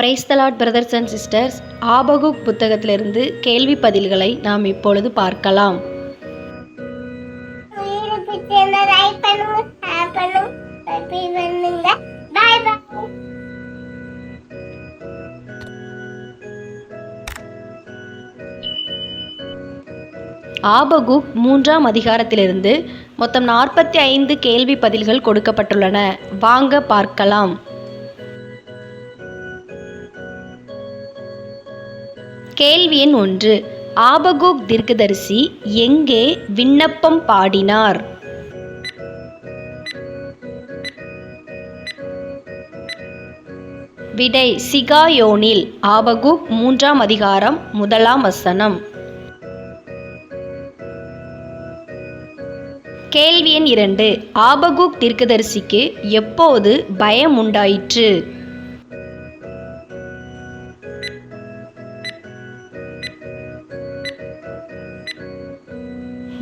Praise the Lord brothers and sisters Habakkuk புத்தகத்திலிருந்து கேள்வி பதில்களை நாம் இப்பொழுது பார்க்கலாம். ஆபகுக் மூன்றாம் அதிகாரத்திலிருந்து மொத்தம் நாற்பத்தி ஐந்து கேள்வி பதில்கள் கொடுக்கப்பட்டுள்ளன. வாங்க பார்க்கலாம். கேள்வி எண் ஒன்று. ஆபகூக் தீர்க்கதரிசி எங்கே விண்ணப்பம் பாடினார்? விடை சிகாயோனில் ஆபகுக் மூன்றாம் அதிகாரம் முதலாம் வசனம். கேள்வி எண் இரண்டு. ஆபகுக் தீர்க்கதரிசிக்கு எப்போது பயம் உண்டாயிற்று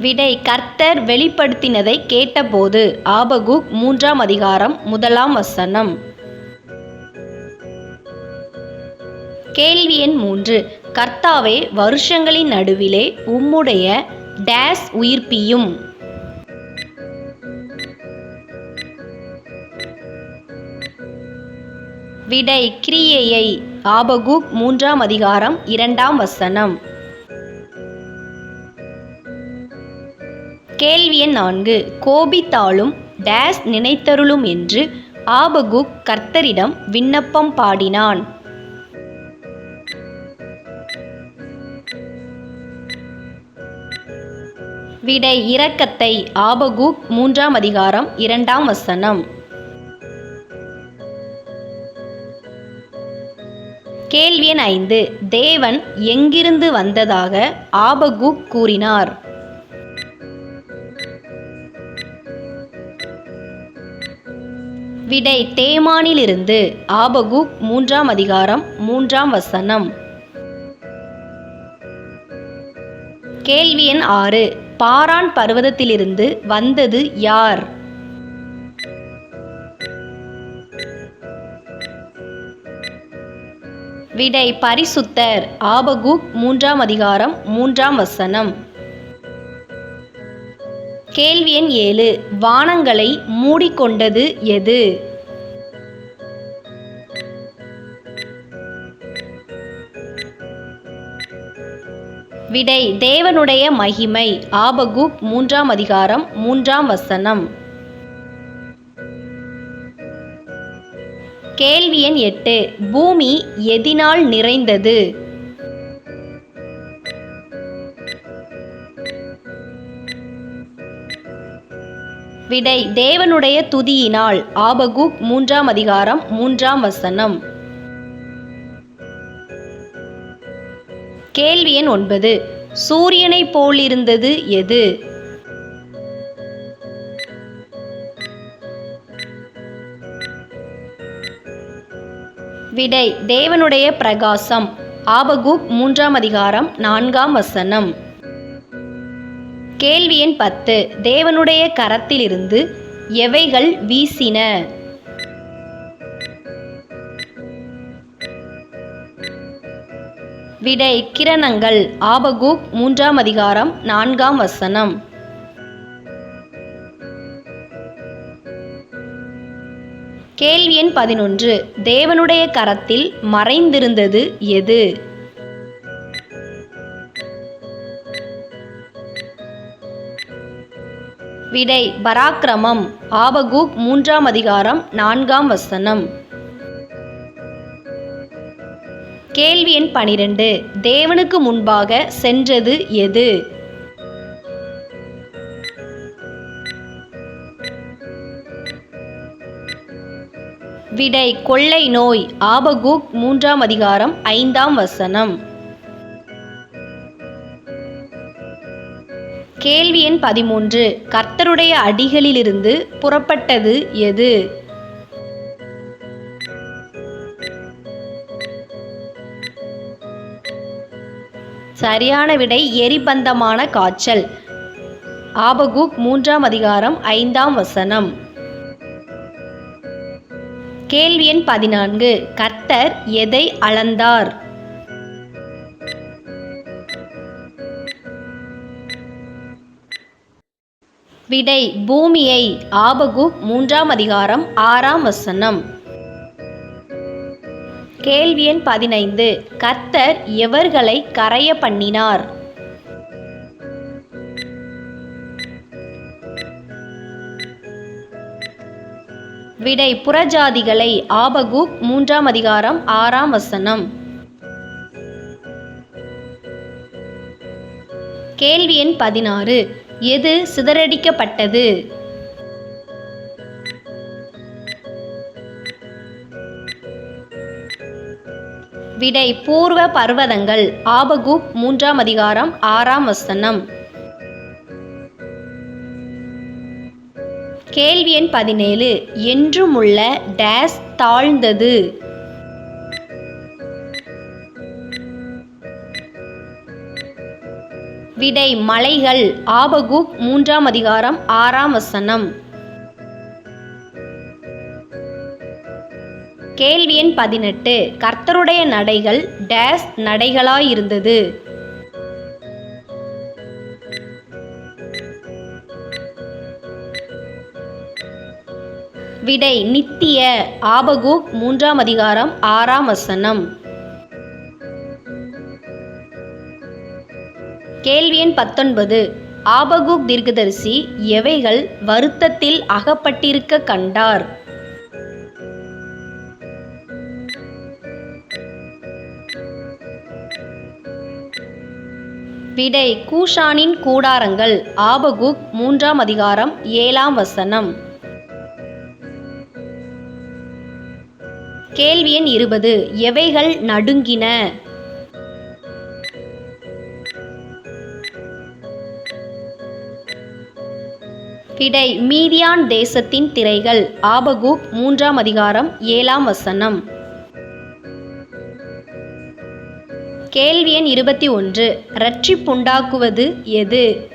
விடை கர்த்தர் வெளிப்படுத்தினதை கேட்டபோது ஆபகுக் மூன்றாம் அதிகாரம் முதலாம் வசனம். கேள்வி எண் மூன்று. கர்த்தாவே வருஷங்களின் நடுவிலே உம்முடைய டேஸ் உயிர்ப்பியும். விடை கிரியையை ஆபகுக் மூன்றாம் அதிகாரம் இரண்டாம் வசனம். கேள்வி எண் நான்கு. கோபித்தாலும் டேஸ் நினைத்தருளும் என்று ஆபகுக் கர்த்தரிடம் விண்ணப்பம் பாடினான். விடை இரக்கத்தை ஆபகுக் மூன்றாம் அதிகாரம் இரண்டாம் வசனம். கேள்வி எண் ஐந்து. தேவன் எங்கிருந்து வந்ததாக ஆபகுக் கூறினார். விடை தேமானிலிருந்து ஆபகுக் மூன்றாம் அதிகாரம் மூன்றாம் வசனம். கேள்வி எண் ஆறு. பாரான் பர்வதத்திலிருந்து வந்தது யார்? விடை பரிசுத்தர். ஆபகுக் மூன்றாம் அதிகாரம் மூன்றாம் வசனம். கேள்வி எண் ஏழு. வானங்களை மூடிக்கொண்டது எது? விடை தேவனுடைய மகிமை. ஆபகுக் மூன்றாம் அதிகாரம் மூன்றாம் வசனம். கேள்வி எண் எட்டு. பூமி எதினால் நிறைந்தது. விடை தேவனுடைய துதியினால். ஆபகுக் மூன்றாம் அதிகாரம் மூன்றாம் வசனம். கேள்வி எண் ஒன்பது. சூரியனைப் போலிருந்தது எது? விடை தேவனுடைய பிரகாசம். ஆபகுக் மூன்றாம் அதிகாரம் நான்காம் வசனம். கேள்வி எண் பத்து. தேவனுடைய கரத்திலிருந்து எவைகள் வீசின? விடை கிரணங்கள். ஆபகூக் மூன்றாம் அதிகாரம் நான்காம் வசனம். கேள்வி எண் பதினொன்று. தேவனுடைய கரத்தில் மறைந்திருந்தது எது? விடை பராக்கிரமம். ஆபகூக் மூன்றாம் அதிகாரம் நான்காம் வசனம். கேள்வி எண் பனிரெண்டு. தேவனுக்கு முன்பாக சென்றது எது? விடை கொள்ளை நோய். ஆபகூக் மூன்றாம் அதிகாரம் ஐந்தாம் வசனம். கேள்வி எண் பதிமூன்று. கர்த்தருடைய அடிகளிலிருந்து புறப்பட்டது எது? சரியான விடை எரிபந்தமான காய்ச்சல். ஆபகுக் மூன்றாம் அதிகாரம் ஐந்தாம் வசனம். கேள்வி எண் பதினான்கு. கர்த்தர் எதை அளந்தார்? விடை பூமியை ஆபகு மூன்றாம் அதிகாரம் ஆறாம் வசனம். கேள்வி எண் பதினைந்து. கர்த்தர் எவர்களை கரைய பண்ணினார்? விடை புறஜாதிகளை ஆபகு மூன்றாம் அதிகாரம் ஆறாம் வசனம். கேள்வி எண் பதினாறு. எது சிதறடிக்கப்பட்டது? விடை பூர்வ பர்வதங்கள். ஆபகுக் மூன்றாம் அதிகாரம் ஆறாம் வசனம். கேள்வி எண் பதினேழு. என்றுமுள்ள டேஸ் தாழ்ந்தது. விடை மலைகள். ஆபகுக் மூன்றாம் அதிகாரம் ஆறாம் வசனம். கேள்வி எண் பதினெட்டு. கர்த்தருடைய நடைகள் டேஸ் நடைகளாயிருந்தது. விடை நித்திய. ஆபகுக் மூன்றாம் அதிகாரம் ஆறாம் வசனம். கேள்வி எண் பத்தொன்பது. ஆபகுக் தீர்க்கதரிசி எவைகள் வருத்தத்தில் அகப்பட்டிருக்க கண்டார்? விடை கூஷானின் கூடாரங்கள் ஆபகுக் மூன்றாம் அதிகாரம் ஏழாம் வசனம். கேள்வி எண் இருபது. எவைகள் நடுங்கின? விடை மீதியான் தேசத்தின் திரைகள். ஆபகூப் மூன்றாம் அதிகாரம் ஏழாம் வசனம். கேள்வி எண் இருபத்தி ஒன்று. ரட்சிப்புண்டாக்குவது எது?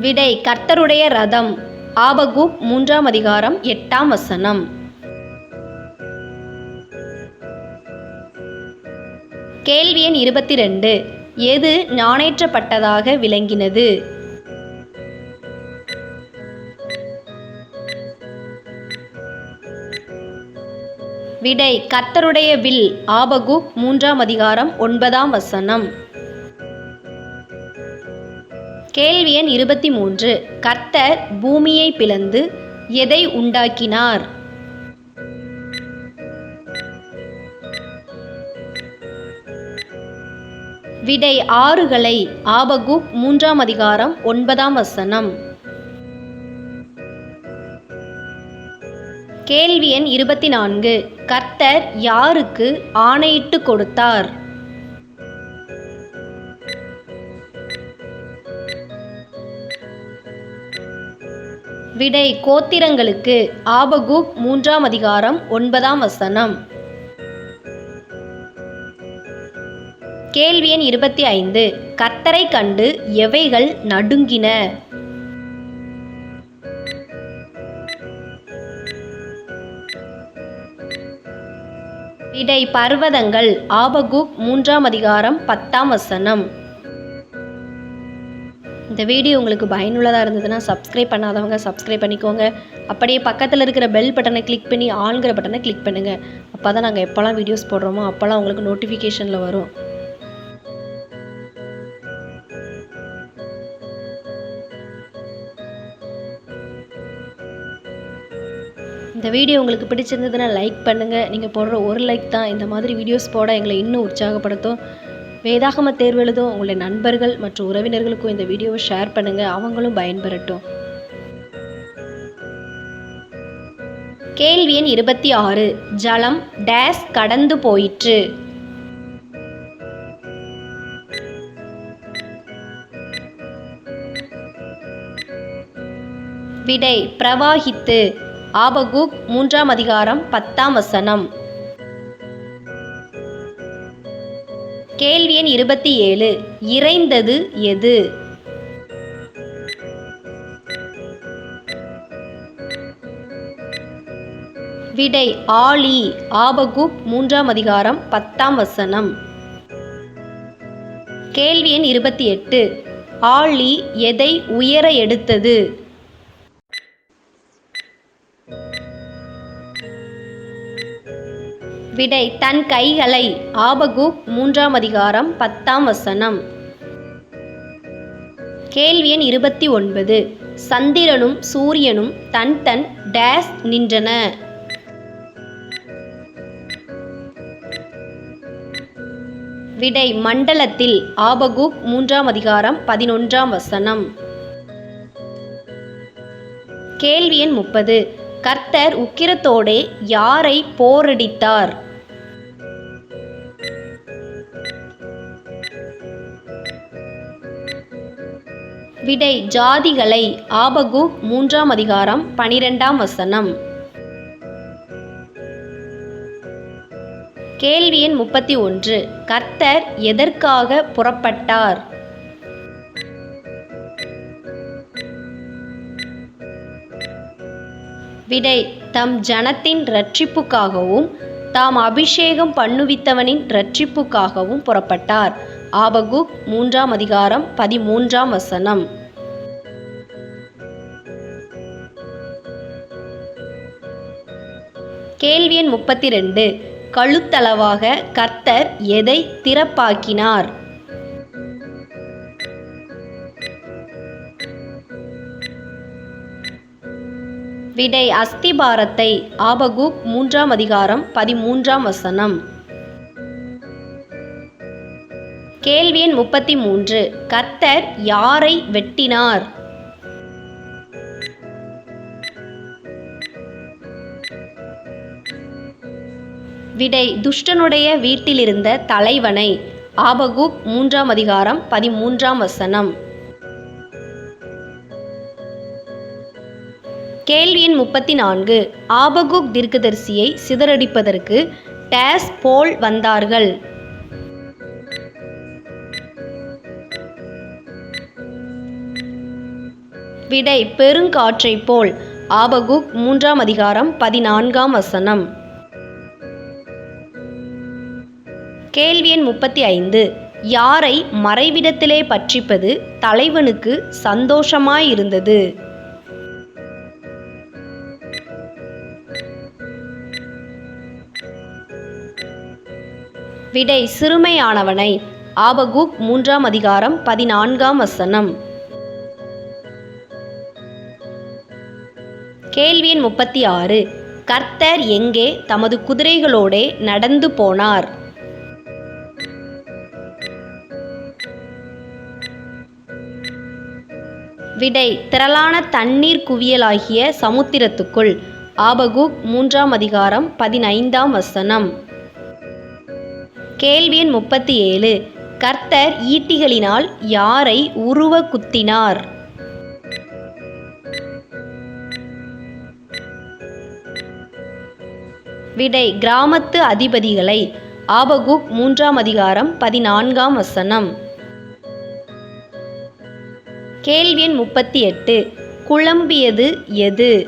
விடை கர்த்தருடைய ரதம். ஆபகூப் மூன்றாம் அதிகாரம் எட்டாம் வசனம். கேள்வி எண் இருபத்தி ரெண்டு எது ஞானேற்றப்பட்டதாக விளங்கினது? விடை கர்த்தருடைய வில் ஆபகு மூன்றாம் அதிகாரம் ஒன்பதாம் வசனம். கேள்வி எண் இருபத்தி மூன்று கர்த்தர் பூமியை பிளந்து எதை உண்டாக்கினார்? விடை ஆறுகளை ஆபகுப் மூன்றாம் அதிகாரம் ஒன்பதாம் வசனம். கேள்வி எண் இருபத்தி நான்கு கர்த்தர் யாருக்கு ஆணையிட்டு கொடுத்தார்? விடை கோத்திரங்களுக்கு ஆபகுப் மூன்றாம் அதிகாரம் ஒன்பதாம் வசனம். கேள்வி எண் இருபத்தி ஐந்து. கத்தரை கண்டு எவைகள் நடுங்கின? விடை பர்வதங்கள் ஆபகுக் மூன்றாம் அதிகாரம் பத்தாம் வசனம். இந்த வீடியோ உங்களுக்கு பயனுள்ளதாக இருந்ததுன்னா சப்ஸ்கிரைப் பண்ணாதவங்க சப்ஸ்கிரைப் பண்ணிக்கோங்க. அப்படியே பக்கத்தில் இருக்கிற பெல் பட்டனை கிளிக் பண்ணி ஆளுங்கிற பட்டனை கிளிக் பண்ணுங்கள் அப்போ தான் நாங்கள் எப்போல்லாம் வீடியோஸ் போடுறோமோ அப்போல்லாம் உங்களுக்கு நோட்டிஃபிகேஷனில் வரும். இந்த வீடியோ உங்களுக்கு பிடிச்சிருந்ததுன்னா லைக் பண்ணுங்கள் நீங்கள் போடுற ஒரு லைக் தான் இந்த மாதிரி வீடியோஸ் போட எங்களை இன்னும் உற்சாகப்படுத்தும். வேதாகம தேர்வு எழுதும் உங்களுடைய நண்பர்கள் மற்றும் உறவினர்களுக்கும் இந்த வீடியோவை ஷேர் பண்ணுங்கள் அவங்களும் பயன்பெறட்டும். கேள்வி எண் இருபத்தி ஆறு. ஜலம் டேஸ் கடந்து போயிற்று. விடை பிரவாகித்து. ஆபகூக் மூன்றாம் அதிகாரம் பத்தாம் வசனம். கேள்வி எண் இருபத்தி ஏழு இறைந்தது எது? விடை ஆலி ஆபகுப் மூன்றாம் அதிகாரம் பத்தாம் வசனம். கேள்வி எண் இருபத்தி எட்டு ஆலி எதை உயர எடுத்தது? விடை தன் கைகளை. ஆபகுக் மூன்றாம் அதிகாரம் பத்தாம் வசனம். கேள்வி எண் இருபத்தி ஒன்பது. சந்திரனும் சூரியனும் தன் தன் டேஸ் நின்றன. விடை மண்டலத்தில் ஆபகுக் மூன்றாம் அதிகாரம் பதினொன்றாம் வசனம். கேள்வி எண் முப்பது. கர்த்தர் உக்கிரத்தோடே யாரை போரடித்தார்? விடை ஜாதிகளை ஆபகு மூன்றாம் அதிகாரம் பனிரெண்டாம் வசனம். கேள்வி எண் முப்பத்தி ஒன்று. கர்த்தர் எதற்காக புறப்பட்டார்? விடை தம் ஜனத்தின் இரட்சிப்புக்காகவும் தாம் அபிஷேகம் பண்ணுவித்தவனின் இரட்சிப்புக்காகவும் புறப்பட்டார். ஆபகுக் மூன்றாம் அதிகாரம் பதிமூன்றாம் வசனம். கேள்வி எண் முப்பத்தி ரெண்டு கழுத்தளவாக கர்த்தர் எதை திறப்பாக்கினார்? விடை அஸ்திபாரத்தை ஆபகுக் மூன்றாம் அதிகாரம் பதிமூன்றாம் வசனம். கேள்வி எண் முப்பத்தி மூன்று. கத்தர் யாரை வெட்டினார்? விடை துஷ்டனுடைய வீட்டிலிருந்த தலைவனை. ஆபகுக் மூன்றாம் அதிகாரம் பதிமூன்றாம் வசனம். கேள்வி எண் முப்பத்தி நான்கு. ஆபகுக் தீர்க்கதரிசியை சிதறடிப்பதற்கு டேஸ் போல் வந்தார்கள். விடை பெருங்காற்றைப் போல். ஆபகுக் மூன்றாம் அதிகாரம் பதினான்காம் வசனம். கேள்வி எண் முப்பத்தி ஐந்து யாரை மறைவிடத்திலே பற்றிப்பது தலைவனுக்கு சந்தோஷமாயிருந்தது? விடை சிறுமையானவனை. ஆபகுக் மூன்றாம் அதிகாரம் பதினான்காம் வசனம். கேள்வி எண் முப்பத்தி ஆறு. கர்த்தர் எங்கே தமது குதிரைகளோடே நடந்து போனார்? விடை திரளான தண்ணீர் குவியலாகிய சமுத்திரத்துக்குள். ஆபகுக் மூன்றாம் அதிகாரம் பதினைந்தாம் வசனம். கேள்வி எண் முப்பத்தி ஏழு. கர்த்தர் ஈட்டிகளினால் யாரை உருவ குத்தினார்? விடை கிராமத்து அதிபதிகளை. ஆபகுக் மூன்றாம் அதிகாரம் பதினான்காம் வசனம். கேள்வி எண் முப்பத்தி எட்டு. குழம்பியது எது?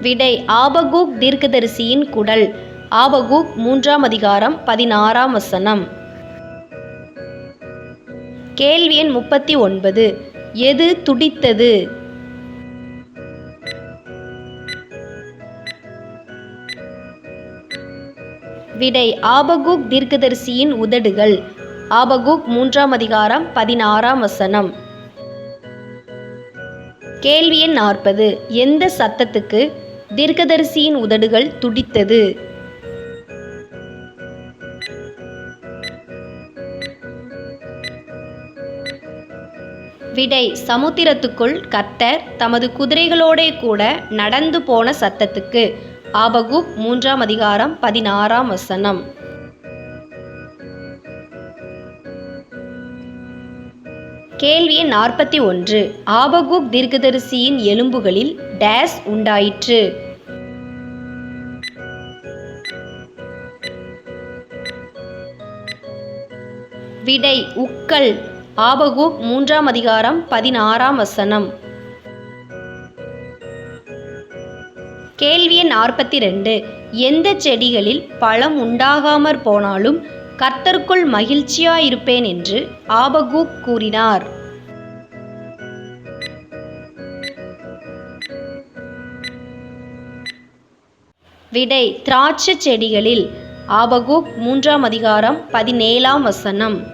விடை ஆபகூக் தீர்க்கதரிசியின் குடல். ஆபகூக் மூன்றாம் அதிகாரம் பதினாறாம் வசனம். கேள்வி எண் முப்பத்தி ஒன்பது. எது துடித்தது? விடை ஆபகுக் தீர்க்கதரிசியின் உதடுகள். ஆபகூக் மூன்றாம் அதிகாரம் பதினாறாம் வசனம். கேள்வி எண் நாற்பது. எந்த சத்தத்துக்கு தீர்க்கதரிசியின் உதடுகள் துடித்தது? விடை சமுத்திரத்துக்குள் கத்தர் தமது குதிரைகளோடே கூட நடந்து போன சத்தத்துக்கு. ஆபகுக் மூன்றாம் அதிகாரம் பதினாறாம் வசனம். கேள்வி நாற்பத்தி ஒன்று. ஆபகுக் தீர்க்கதரிசியின் எலும்புகளில் டேஸ் உண்டாயிற்று. விடை உக்கல் ஆபகுக் மூன்றாம் அதிகாரம் பதினாறாம் வசனம். கேள்வி எண் நாற்பத்தி ரெண்டு எந்த செடிகளில் பழம் உண்டாகாமற் போனாலும் கர்த்தருக்குள் மகிழ்ச்சியாயிருப்பேன் என்று ஆபகூக் கூறினார். விடை திராட்சை செடிகளில் ஆபகூக் மூன்றாம் அதிகாரம் பதினேழாம் வசனம்.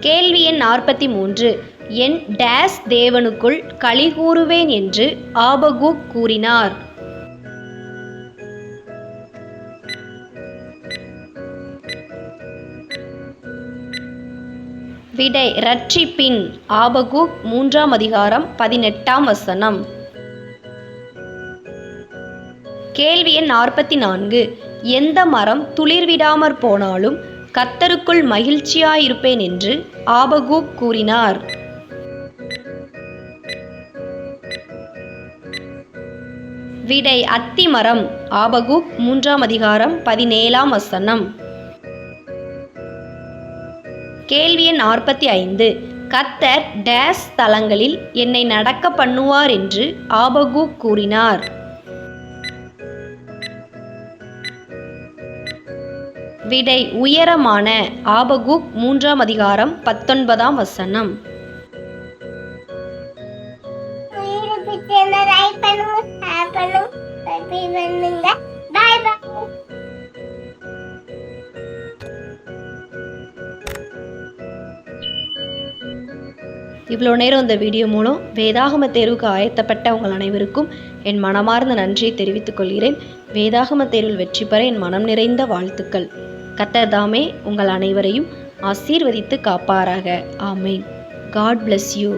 கேள்வி எண் நாற்பத்தி மூன்று என் டேஸ் தேவனுக்குள் களி கூறுவேன் என்று ஆபகூக் கூறினார். விடை ரட்சிப்பின் ஆபகூக் மூன்றாம் அதிகாரம் பதினெட்டாம் வசனம். கேள்வி எண் நாற்பத்தி நான்கு எந்த மரம் துளிர்விடாமற் போனாலும் கத்தருக்குள் மகிழ்ச்சியாயிருப்பேன் என்று ஆபகூக் கூறினார். விடை அத்தி மரம் மூன்றாம் அதிகாரம் பதினேழாம் வசனம். கேள்வி எண் நாற்பத்தி ஐந்து கத்தர் டேஸ் தலங்களில் என்னை நடக்க பண்ணுவார் என்று ஆபகு கூறினார். விடை உயரமான ஆபகுக் மூன்றாம் அதிகாரம் பத்தொன்பதாம் வசனம். வீடியோ லைக் பண்ணுங்க ஷேர் பண்ணுங்க சப்ஸ்கிரைப் பண்ணுங்க பை பை இவ்வளோ நேரம் இந்த வீடியோ மூலம் வேதாகம தேர்வுக்கு ஆயத்தப்பட்ட உங்கள் அனைவருக்கும் என் மனமார்ந்த நன்றியை தெரிவித்துக் கொள்கிறேன். வேதாகம தேர்வில் வெற்றி பெற என் மனம் நிறைந்த வாழ்த்துக்கள். கத்தர் தாமே உங்கள் அனைவரையும் ஆசீர்வதித்து காப்பாராக. ஆமேன். God bless you